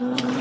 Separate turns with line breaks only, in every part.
Sure.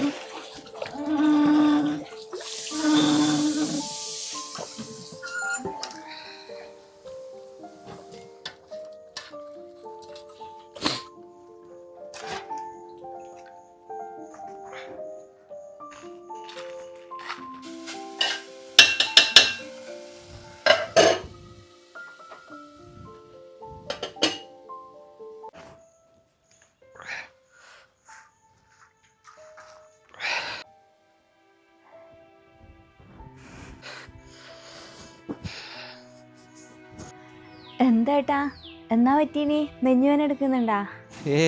എന്താ എന്നാ പറ്റീനി? നെഞ്ഞുവൻ എടുക്കുന്നുണ്ടാ?
ഏ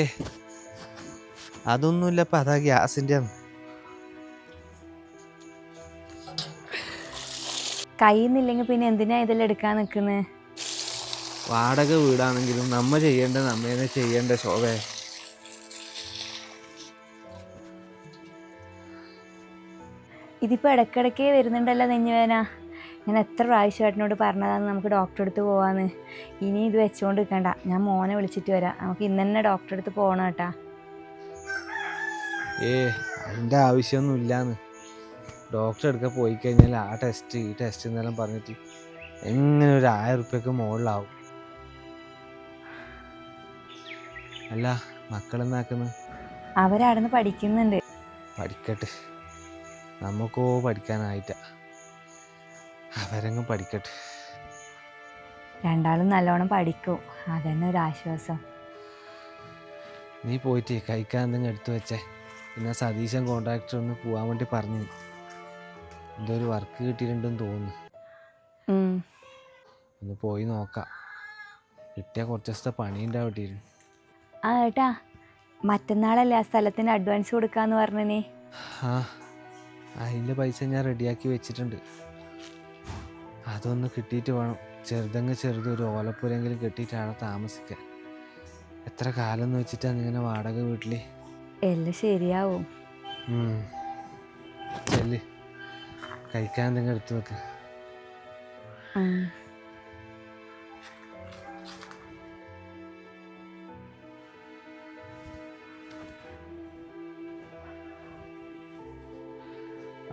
അതൊന്നുമില്ലപ്പ അതാ ഗ്യാസിന്റെ
കയ്യുന്നില്ലെങ്കിൽ പിന്നെ എന്തിനാ ഇതെല്ലാം എടുക്കാൻ നിൽക്കുന്നത്
വാടക വീടാണെങ്കിലും നമ്മ ചെയ്യേണ്ട നമ്മേനെ ചെയ്യേണ്ട ശോഭേ.
ഇതിപ്പോ ഇടക്കിടക്കേ വരുന്നുണ്ടല്ലോ നെഞ്ഞുവേന ഞാൻ എത്ര പ്രാവശ്യം ഏട്ടനോട് പറഞ്ഞതാണ് നമുക്ക് ഡോക്ടറെ അടുത്ത് പോവാന്ന്. ഇനി ഇത് വെച്ചുകൊണ്ട് നിൽക്കണ്ട ഞാൻ മോനെ വിളിച്ചിട്ട് വരാം. നമുക്ക് ഇന്ന് തന്നെ ഡോക്ടറെ അടുത്ത് പോകണം കേട്ടാ.
ഏ അതിന്റെ ആവശ്യമൊന്നും ഇല്ലാന്ന്. ഡോക്ടറെ അടുക്ക പോയി കഴിഞ്ഞാൽ ആ ടെസ്റ്റ് ഈ ടെസ്റ്റ് എന്നെല്ലാം പറഞ്ഞിട്ട് എങ്ങനെ ഒരു ആയിരം ഉറുപ്പ്യക്ക് മുകളിലാവും അല്ല മക്കളെന്നാക്കുന്നു
അവരവിടെ നിന്ന് പഠിക്കുന്നുണ്ട്.
പഠിക്കട്ടെ. നമുക്കോ പഠിക്കാനായിട്ട. അവരങ്ങ് പഠിക്കട്ടെ.
രണ്ടാളും നല്ലോണം പഠിക്കൂ. അതന്നെ ഒരു ആശ്വാസം.
നീ പോയിട്ട് കഴിക്കാൻ എന്തെങ്കിലും എടുത്തു വെച്ചേ. പിന്നെ സതീശൻ കോൺട്രാക്ടർ ഒന്ന് പോവാൻ വേണ്ടി പറഞ്ഞു എന്തോ ഒരു വർക്ക് കിട്ടിയിട്ടുണ്ടെന്ന് തോന്നുന്നു. ഒന്ന് പോയി നോക്കാം. കിട്ടിയ കുറച്ച് ദിവസത്തെ പണി ഉണ്ടാവട്ടിരുന്നു
ആ ഏട്ടാ മറ്റന്നാളല്ലേ ആ സ്ഥലത്തിന് അഡ്വാൻസ് കൊടുക്കാന്ന് പറഞ്ഞേ
ആ അതിന്റെ പൈസ ഞാൻ റെഡിയാക്കി വെച്ചിട്ടുണ്ട്. അതൊന്ന് കിട്ടിയിട്ട് വേണം. ചെറുതങ്ങ് ചെറുത് ഒരു ഓലപ്പുരെങ്കിലും കെട്ടിയിട്ടാണ് താമസിക്കാൻ. എത്ര കാലം എന്ന് വെച്ചിട്ടാണ് ഇങ്ങനെ വാടക വീട്ടിൽ
എല്ലാം ശരിയാവും.
ചെല്ല്. കഴിക്കാൻ എന്തെങ്കിലും എടുത്തു വെക്ക്.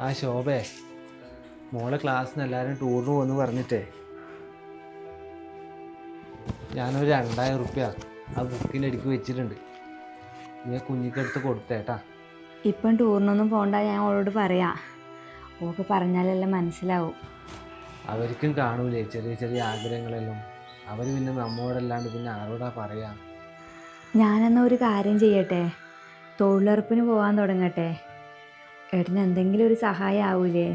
ആ ശോഭേ. മോളെ ക്ലാസ്സിന് എല്ലാവരും ടൂറിന് പോകുന്നു പറഞ്ഞിട്ടേ. ഞാനൊരു രണ്ടായിരം റുപ്യ ആ ബുക്കിന്റെ അടിക്ക് വെച്ചിട്ടുണ്ട്. ഞാൻ കുഞ്ഞിക്കടുത്ത് കൊടുത്തേട്ടാ
ഇപ്പം ടൂറിനൊന്നും പോണ്ട ഞാൻ അവളോട് പറയാം. ഓക്ക് പറഞ്ഞാലെല്ലാം മനസ്സിലാവും.
അവർക്കും കാണൂലേ ചെറിയ ചെറിയ ആഗ്രഹങ്ങളെല്ലാം. അവർ പിന്നെ നമ്മോടല്ലാണ്ട് പിന്നെ ആരോടാ പറയാ?
ഞാനെന്നാ ഒരു കാര്യം ചെയ്യട്ടെ? തൊഴിലുറപ്പിന് പോകാൻ തുടങ്ങട്ടെ? ഏട്ടന് എന്തെങ്കിലും ഒരു സഹായം ആവൂലേ?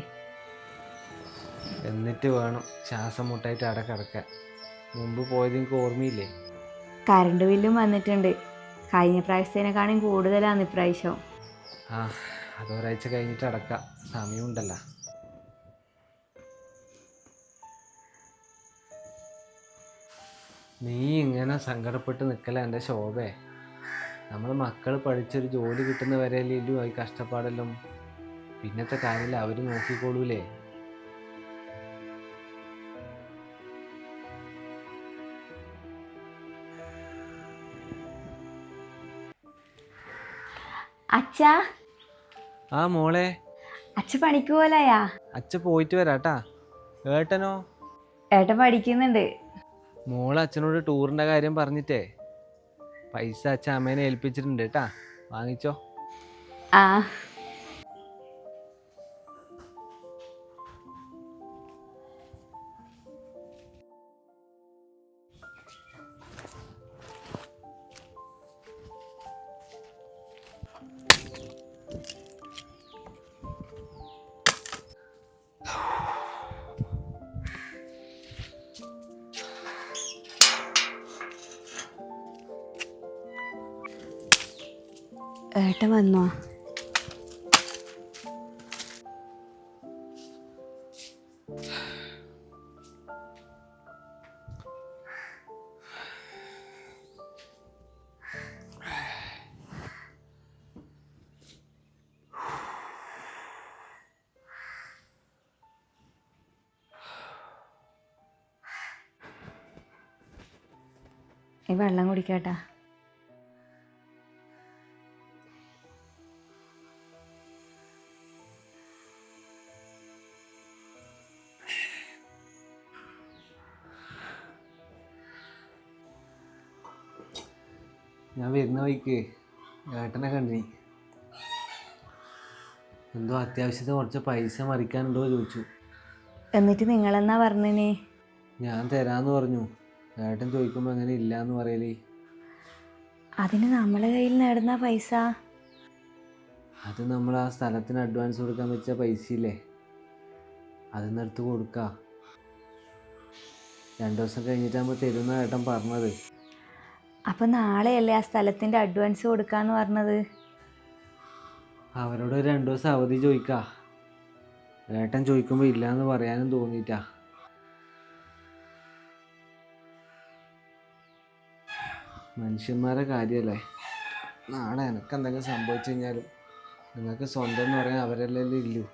എന്നിട്ട് വേണം ശ്വാസം മുട്ടായിട്ട് അവിടെ കിടക്കാൻ. മുമ്പ് പോയത് എനിക്ക് ഓർമ്മയില്ലേ?
കറണ്ട് ബില്ലും വന്നിട്ടുണ്ട്. കഴിഞ്ഞ പ്രാവശ്യത്തിനെക്കാളും കൂടുതലാണ് ഇപ്രാവശ്യം.
ആ അത് ഒരാഴ്ച കഴിഞ്ഞിട്ട് അടക്കാം. സമയമുണ്ടല്ലോ. നീ ഇങ്ങനെ സങ്കടപ്പെട്ട് നിൽക്കല എന്റെ ശോഭേ. നമ്മൾ മക്കൾ പഠിച്ചൊരു ജോലി കിട്ടുന്ന ഇല്ലു ആയി കഷ്ടപ്പാടെല്ലാം. പിന്നത്തെ കാര്യമില്ല അവർ നോക്കിക്കോളൂലേ?
അച്ഛാ.
ആ മോളെ.
അച്ഛ പണിക്ക് പോലായാ.
അച്ഛ പോയിട്ട് വരാട്ടാ. ഏട്ടനോ?
ഏട്ടൻ പഠിക്കുന്നുണ്ട്.
മോളെ അച്ഛനോട് ടൂറിന്റെ കാര്യം പറഞ്ഞിട്ടേ. പൈസ അച്ഛൻ അമ്മേനെ ഏൽപ്പിച്ചിട്ടുണ്ട് കേട്ടാ. വാങ്ങിച്ചോ.
ആ. ഏട്ടൻ വന്നോ? ഈ വെള്ളം കുടിക്കട്ടാ.
ഞാൻ വരുന്ന വഴിക്ക് ഏട്ടനെ കണ്ടി. എന്തോ അത്യാവശ്യത്തിന് കുറച്ച് പൈസ മറിക്കാനുണ്ടോ ചോദിച്ചു.
എന്നിട്ട് നിങ്ങൾ എന്നാ പറഞ്ഞേ
ഞാൻ തരാന്ന് പറഞ്ഞു. ഏട്ടൻ ചോദിക്കുമ്പോൾ അങ്ങനെ ഇല്ലാന്ന് പറയലേ.
അതിന് നമ്മളെ കയ്യിൽ നേടുന്ന പൈസ?
അത് നമ്മൾ ആ സ്ഥലത്തിന് അഡ്വാൻസ് കൊടുക്കാൻ വെച്ച പൈസ ഇല്ലേ അത് എടുത്ത് കൊടുക്ക. രണ്ടു ദിവസം കഴിഞ്ഞിട്ടാകുമ്പോൾ തരുന്ന ഏട്ടൻ പറഞ്ഞത്.
അപ്പം നാളെയല്ലേ ആ സ്ഥലത്തിന്റെ അഡ്വാൻസ് കൊടുക്കാന്ന് പറഞ്ഞത്?
അവരോട് രണ്ടു ദിവസം അവധി ചോദിക്കാ. ഏട്ടൻ ചോദിക്കുമ്പോൾ ഇല്ലാന്ന് പറയാനും തോന്നിയിട്ടാ. മനുഷ്യന്മാരെ കാര്യല്ലേ? നാളെ എനക്ക് എന്തെങ്കിലും സംഭവിച്ചു കഴിഞ്ഞാലും നിങ്ങൾക്ക് സ്വന്തം എന്ന് പറയാൻ അവരല്ലേ ഇല്ലൂ.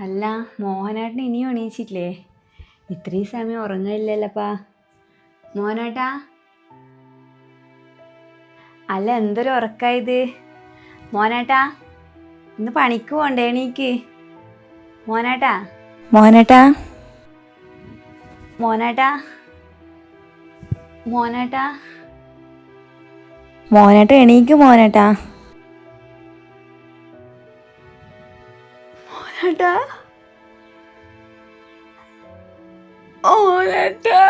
അല്ല മോഹനേട്ടൻ ഇനിയും എണീച്ചിട്ടില്ലേ? ഇത്രയും സമയം ഉറങ്ങില്ലല്ലപ്പാ മോഹനാട്ടാ? അല്ല എന്തൊരു ഉറക്കായത് മോനേട്ടാ ഇന്ന് പണിക്ക് പോണ്ടേ എണീക്ക്? മോനേട്ടാ മോനേട്ടാ മോനേട്ടാ മോനേട്ടാ മോനാട്ട എണീക്ക് മോനേട്ടാ മോനേട്ടാ മോനേട്ടാ മോനേട്ടാ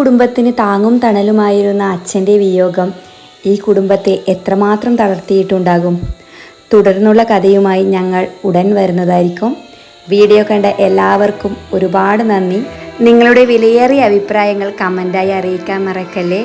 കുടുംബത്തിന് താങ്ങും തണലുമായിരുന്ന അച്ഛന്റെ വിയോഗം ഈ കുടുംബത്തെ എത്രമാത്രം തളർത്തിയിട്ടുണ്ടാകും? തുടർന്നുള്ള കഥയുമായി ഞങ്ങൾ ഉടൻ വരുന്നതായിരിക്കും. വീഡിയോ കണ്ട എല്ലാവർക്കും ഒരുപാട് നന്ദി. നിങ്ങളുടെ വിലയേറിയ അഭിപ്രായങ്ങൾ കമന്റായി അറിയിക്കാൻ മറക്കല്ലേ?